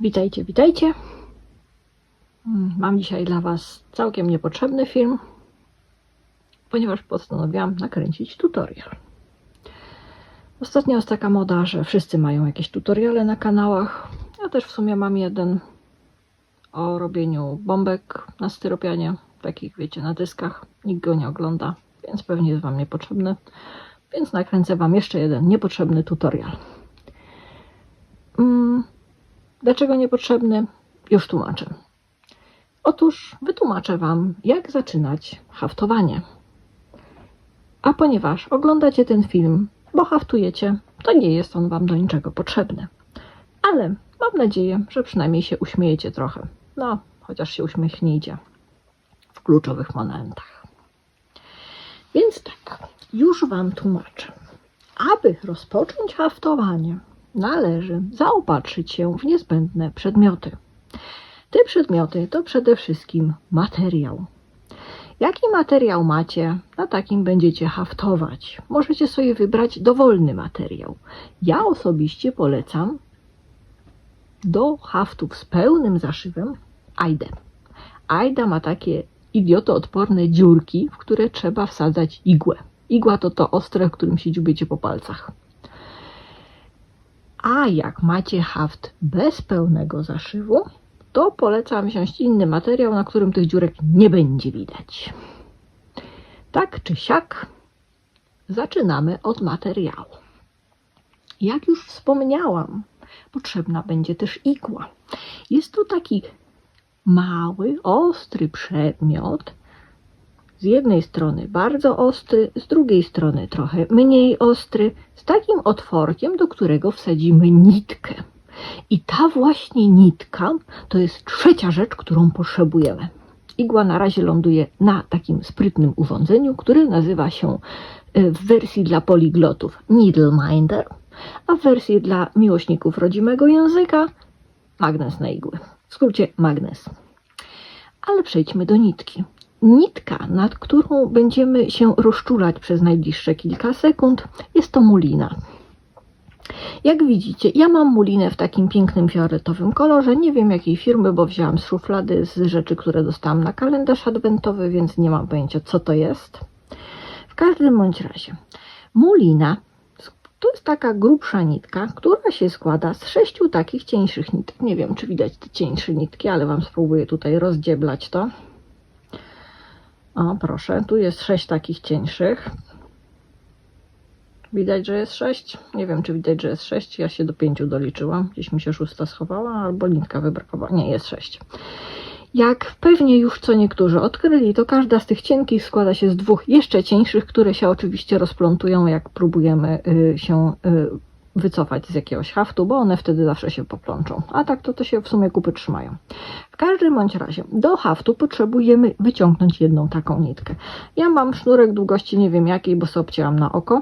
Witajcie, witajcie. Mm, Mam dzisiaj dla Was całkiem niepotrzebny film, ponieważ postanowiłam nakręcić tutorial. Ostatnio jest taka moda, że wszyscy mają jakieś tutoriale na kanałach. Ja też w sumie mam jeden o robieniu bombek na styropianie, takich wiecie, na dyskach. Nikt go nie ogląda, więc pewnie jest Wam niepotrzebny. Więc nakręcę Wam jeszcze jeden niepotrzebny tutorial. Dlaczego niepotrzebny? Już tłumaczę. Otóż wytłumaczę Wam, jak zaczynać haftowanie. A ponieważ oglądacie ten film, bo haftujecie, to nie jest on Wam do niczego potrzebny. Ale mam nadzieję, że przynajmniej się uśmiejecie trochę. No, chociaż się uśmiechnijcie w kluczowych momentach. Więc tak, już Wam tłumaczę. Aby rozpocząć haftowanie, należy zaopatrzyć się w niezbędne przedmioty. Te przedmioty to przede wszystkim materiał. Jaki materiał macie, na takim będziecie haftować. Możecie sobie wybrać dowolny materiał. Ja osobiście polecam do haftów z pełnym zaszywem Aidę. Aida ma takie idiotoodporne dziurki, w które trzeba wsadzać igłę. Igła to to ostre, którym się dziubiecie po palcach. A jak macie haft bez pełnego zaszywu, to polecam wziąć inny materiał, na którym tych dziurek nie będzie widać. Tak czy siak, zaczynamy od materiału. Jak już wspomniałam, potrzebna będzie też igła. Jest to taki mały, ostry przedmiot. Z jednej strony bardzo ostry, z drugiej strony trochę mniej ostry, z takim otworkiem, do którego wsadzimy nitkę. I ta właśnie nitka to jest trzecia rzecz, którą potrzebujemy. Igła na razie ląduje na takim sprytnym urządzeniu, które nazywa się e, w wersji dla poliglotów Needle Minder, a w wersji dla miłośników rodzimego języka magnes na igły. W skrócie magnes. Ale przejdźmy do nitki. Nitka, nad którą będziemy się rozczulać przez najbliższe kilka sekund, jest to mulina. Jak widzicie, ja mam mulinę w takim pięknym fioletowym kolorze. Nie wiem jakiej firmy, bo wzięłam z szuflady z rzeczy, które dostałam na kalendarz adwentowy, więc nie mam pojęcia co to jest. W każdym bądź razie, mulina to jest taka grubsza nitka, która się składa z sześciu takich cieńszych nitek. Nie wiem, czy widać te cieńsze nitki, ale Wam spróbuję tutaj rozdzieblać to. O, proszę, tu jest sześć takich cieńszych. Widać, że jest sześć. Nie wiem, czy widać, że jest sześć. Ja się do pięciu doliczyłam. Gdzieś mi się szósta schowała, albo nitka wybrakowała. Nie, jest sześć. Jak pewnie już co niektórzy odkryli, to każda z tych cienkich składa się z dwóch jeszcze cieńszych, które się oczywiście rozplątują, jak próbujemy y, się y, wycofać z jakiegoś haftu, bo one wtedy zawsze się poplączą. A tak to, to się w sumie kupy trzymają. W każdym bądź razie do haftu potrzebujemy wyciągnąć jedną taką nitkę. Ja mam sznurek długości nie wiem jakiej, bo sobie obcięłam na oko.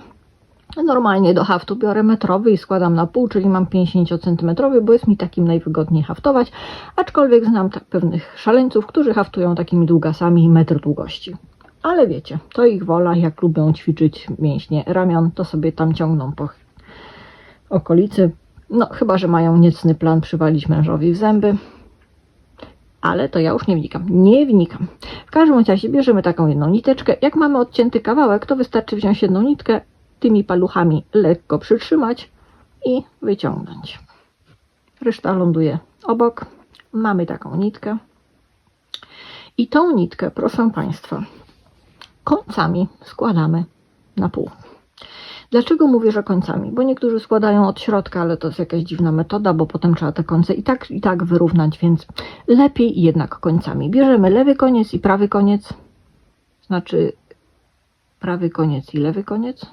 Normalnie do haftu biorę metrowy i składam na pół, czyli mam 50 cm, bo jest mi takim najwygodniej haftować, aczkolwiek znam tak pewnych szaleńców, którzy haftują takimi długasami metr długości. Ale wiecie, to ich wola, jak lubią ćwiczyć mięśnie ramion, to sobie tam ciągną po okolicy. No, chyba, że mają niecny plan przywalić mężowi w zęby. Ale to ja już nie wnikam. Nie wnikam. W każdym razie bierzemy taką jedną niteczkę. Jak mamy odcięty kawałek, to wystarczy wziąć jedną nitkę, tymi paluchami lekko przytrzymać i wyciągnąć. Reszta ląduje obok. Mamy taką nitkę. I tą nitkę, proszę Państwa, końcami składamy na pół. Dlaczego mówię, że końcami? Bo niektórzy składają od środka, ale to jest jakaś dziwna metoda, bo potem trzeba te końce i tak, i tak wyrównać, więc lepiej jednak końcami. Bierzemy lewy koniec i prawy koniec, znaczy prawy koniec i lewy koniec.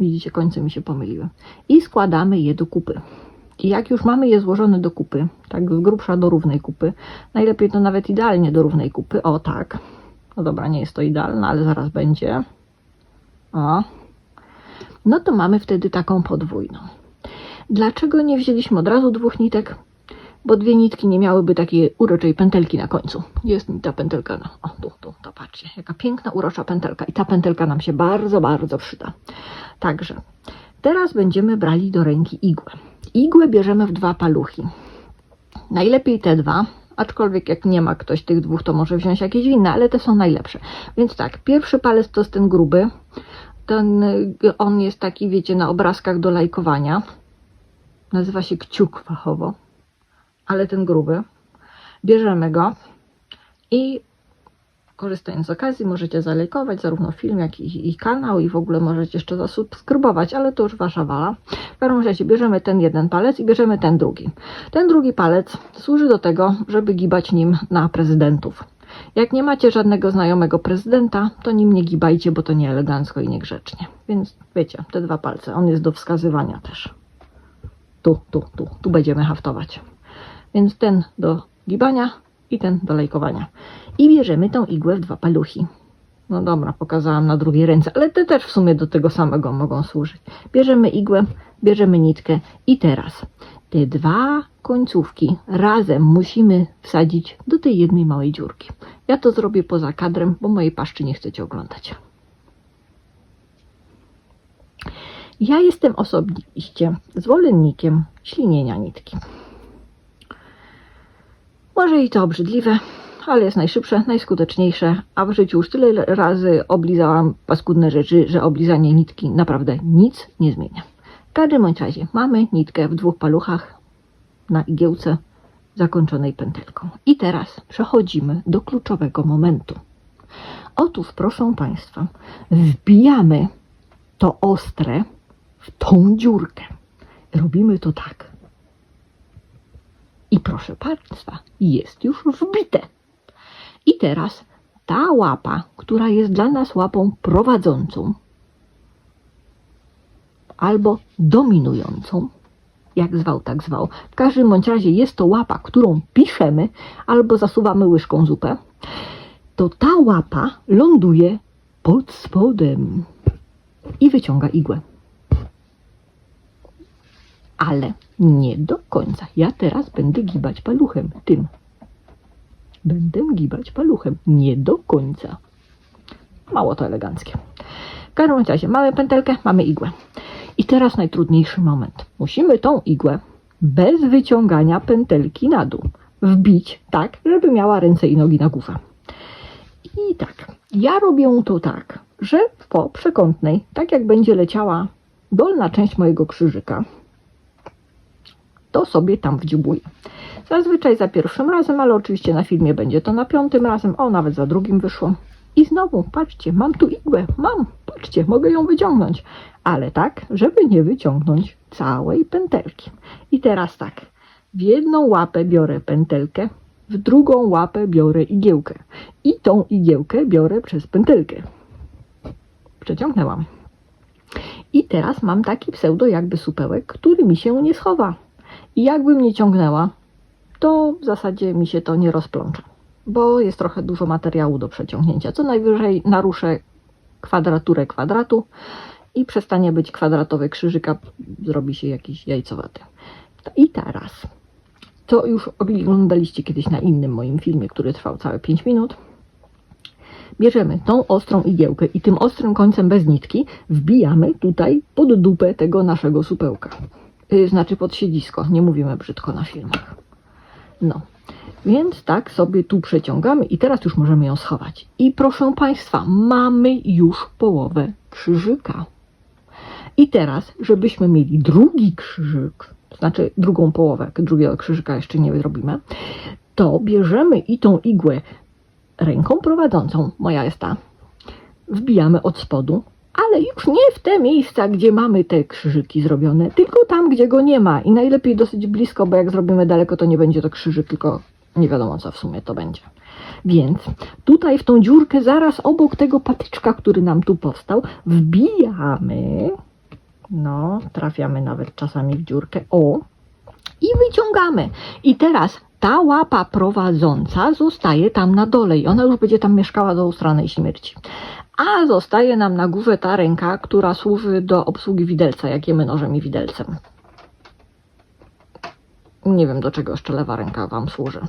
Widzicie, końce mi się pomyliły. I składamy je do kupy. I jak już mamy je złożone do kupy, tak z grubsza do równej kupy, najlepiej to nawet idealnie do równej kupy, o tak. No dobra, nie jest to idealne, ale zaraz będzie. O, no to mamy wtedy taką podwójną. Dlaczego nie wzięliśmy od razu dwóch nitek? Bo dwie nitki nie miałyby takiej uroczej pętelki na końcu. Jest ta pętelka? No, o, tu, tu, to patrzcie, jaka piękna, urocza pętelka. I ta pętelka nam się bardzo, bardzo przyda. Także teraz będziemy brali do ręki igłę. Igłę bierzemy w dwa paluchy. Najlepiej te dwa, aczkolwiek jak nie ma ktoś tych dwóch, to może wziąć jakieś inne, ale te są najlepsze. Więc tak, pierwszy palec to jest ten gruby. Ten, y, on jest taki, wiecie, na obrazkach do lajkowania. Nazywa się kciuk fachowo, ale ten gruby. Bierzemy go i korzystając z okazji możecie zalajkować zarówno film, jak i, i kanał i w ogóle możecie jeszcze zasubskrybować, ale to już wasza wala. W każdym razie bierzemy ten jeden palec i bierzemy ten drugi. Ten drugi palec służy do tego, żeby gibać nim na prezydentów. Jak nie macie żadnego znajomego prezydenta, to nim nie gibajcie, bo to nie elegancko i niegrzecznie. Więc wiecie, te dwa palce, on jest do wskazywania też. Tu, tu, tu, tu będziemy haftować. Więc ten do gibania i ten do lejkowania. I bierzemy tą igłę w dwa paluchy. No dobra, pokazałam na drugiej ręce, ale te też w sumie do tego samego mogą służyć. Bierzemy igłę, bierzemy nitkę i teraz te dwa końcówki razem musimy wsadzić do tej jednej małej dziurki. Ja to zrobię poza kadrem, bo mojej paszczy nie chcecie oglądać. Ja jestem osobiście zwolennikiem ślinienia nitki. Może i to obrzydliwe, ale jest najszybsze, najskuteczniejsze, a w życiu już tyle razy oblizałam paskudne rzeczy, że oblizanie nitki naprawdę nic nie zmienia. Każdym bądź razie mamy nitkę w dwóch paluchach na igiełce zakończonej pętelką. I teraz przechodzimy do kluczowego momentu. Otóż, proszę Państwa, wbijamy to ostre w tą dziurkę. Robimy to tak. I proszę Państwa, jest już wbite. I teraz ta łapa, która jest dla nas łapą prowadzącą albo dominującą, jak zwał, tak zwał. W każdym bądź razie jest to łapa, którą piszemy albo zasuwamy łyżką zupę, to ta łapa ląduje pod spodem i wyciąga igłę. Ale nie do końca. Ja teraz będę gibać paluchem, tym. Będę gibać paluchem, nie do końca. Mało to eleganckie. W każdym razie mamy pętelkę, mamy igłę. I teraz najtrudniejszy moment. Musimy tą igłę bez wyciągania pętelki na dół wbić tak, żeby miała ręce i nogi na głowę. I tak, ja robię to tak, że po przekątnej, tak jak będzie leciała dolna część mojego krzyżyka, to sobie tam wdziubuję. Zazwyczaj za pierwszym razem, ale oczywiście na filmie będzie to na piątym razem, o nawet za drugim wyszło. I znowu, patrzcie, mam tu igłę, mam, mogę ją wyciągnąć, ale tak, żeby nie wyciągnąć całej pętelki. I teraz tak, w jedną łapę biorę pętelkę, w drugą łapę biorę igiełkę i tą igiełkę biorę przez pętelkę. Przeciągnęłam. I teraz mam taki pseudo jakby supełek, który mi się nie schowa. I jakbym nie ciągnęła, to w zasadzie mi się to nie rozplącze, bo jest trochę dużo materiału do przeciągnięcia. Co najwyżej naruszę kwadraturę kwadratu i przestanie być kwadratowy krzyżyk, a zrobi się jakiś jajcowaty. I teraz, to już oglądaliście kiedyś na innym moim filmie, który trwał całe 5 minut. Bierzemy tą ostrą igiełkę i tym ostrym końcem bez nitki wbijamy tutaj pod dupę tego naszego supełka. Yy, znaczy pod siedzisko, nie mówimy brzydko na filmach. No, więc tak sobie tu przeciągamy i teraz już możemy ją schować. I proszę Państwa, mamy już połowę krzyżyka. I teraz, żebyśmy mieli drugi krzyżyk, to znaczy drugą połowę, drugiego krzyżyka jeszcze nie zrobimy, to bierzemy i tą igłę ręką prowadzącą, moja jest ta, wbijamy od spodu, ale już nie w te miejsca, gdzie mamy te krzyżyki zrobione, tylko tam, gdzie go nie ma i najlepiej dosyć blisko, bo jak zrobimy daleko, to nie będzie to krzyżyk, tylko nie wiadomo co w sumie to będzie. Więc tutaj w tą dziurkę zaraz obok tego patyczka, który nam tu powstał, wbijamy, no trafiamy nawet czasami w dziurkę, o, i wyciągamy. I teraz ta łapa prowadząca zostaje tam na dole i ona już będzie tam mieszkała do ustranej śmierci. A zostaje nam na górze ta ręka, która służy do obsługi widelca, jak jemy nożem i widelcem. Nie wiem, do czego jeszcze lewa ręka Wam służy.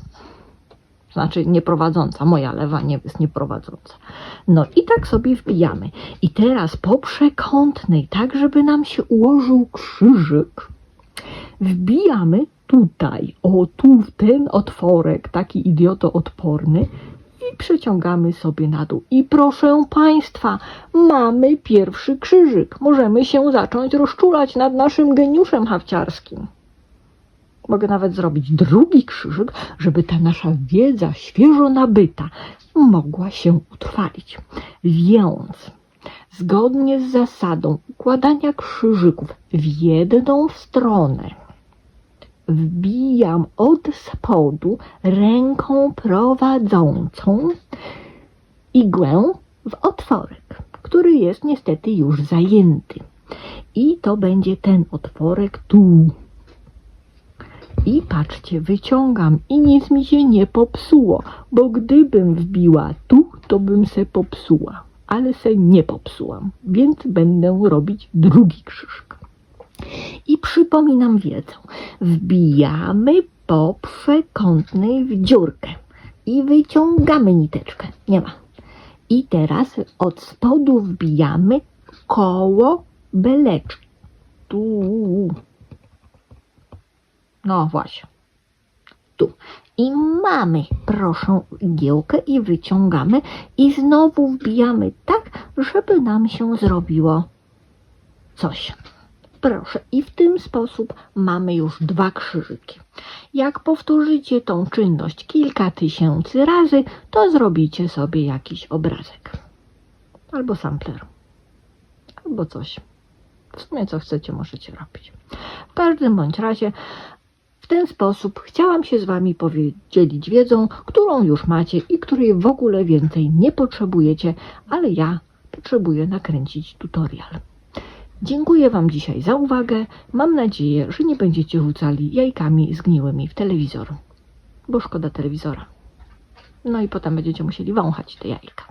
Znaczy nieprowadząca, moja lewa nie jest nieprowadząca. No i tak sobie wbijamy. I teraz po przekątnej, tak żeby nam się ułożył krzyżyk, wbijamy tutaj, o tu w ten otworek, taki idioto odporny i przeciągamy sobie na dół. I proszę Państwa, mamy pierwszy krzyżyk. Możemy się zacząć rozczulać nad naszym geniuszem hawciarskim. Mogę nawet zrobić drugi krzyżyk, żeby ta nasza wiedza świeżo nabyta mogła się utrwalić. Więc zgodnie z zasadą układania krzyżyków w jedną stronę, wbijam od spodu ręką prowadzącą igłę w otworek, który jest niestety już zajęty. I to będzie ten otworek tu. I patrzcie, wyciągam i nic mi się nie popsuło, bo gdybym wbiła tu, to bym se popsuła. Ale se nie popsułam, więc będę robić drugi krzyżyk. I przypominam wiedzę. Wbijamy po przekątnej w dziurkę i wyciągamy niteczkę. Nie ma. I teraz od spodu wbijamy koło beleczki. Tu. No właśnie. Tu. I mamy, proszę, igiełkę i wyciągamy i znowu wbijamy tak, żeby nam się zrobiło coś. Proszę, i w ten sposób mamy już dwa krzyżyki. Jak powtórzycie tą czynność kilka tysięcy razy, to zrobicie sobie jakiś obrazek. Albo sampler. Albo coś. W sumie co chcecie, możecie robić. W każdym bądź razie w ten sposób chciałam się z Wami podzielić wiedzą, którą już macie i której w ogóle więcej nie potrzebujecie, ale ja potrzebuję nakręcić tutorial. Dziękuję Wam dzisiaj za uwagę. Mam nadzieję, że nie będziecie rzucali jajkami zgniłymi w telewizor, bo szkoda telewizora. No i potem będziecie musieli wąchać te jajka.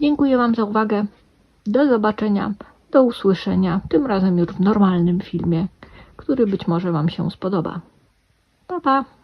Dziękuję Wam za uwagę. Do zobaczenia, do usłyszenia, tym razem już w normalnym filmie, który być może Wam się spodoba. Pa, pa!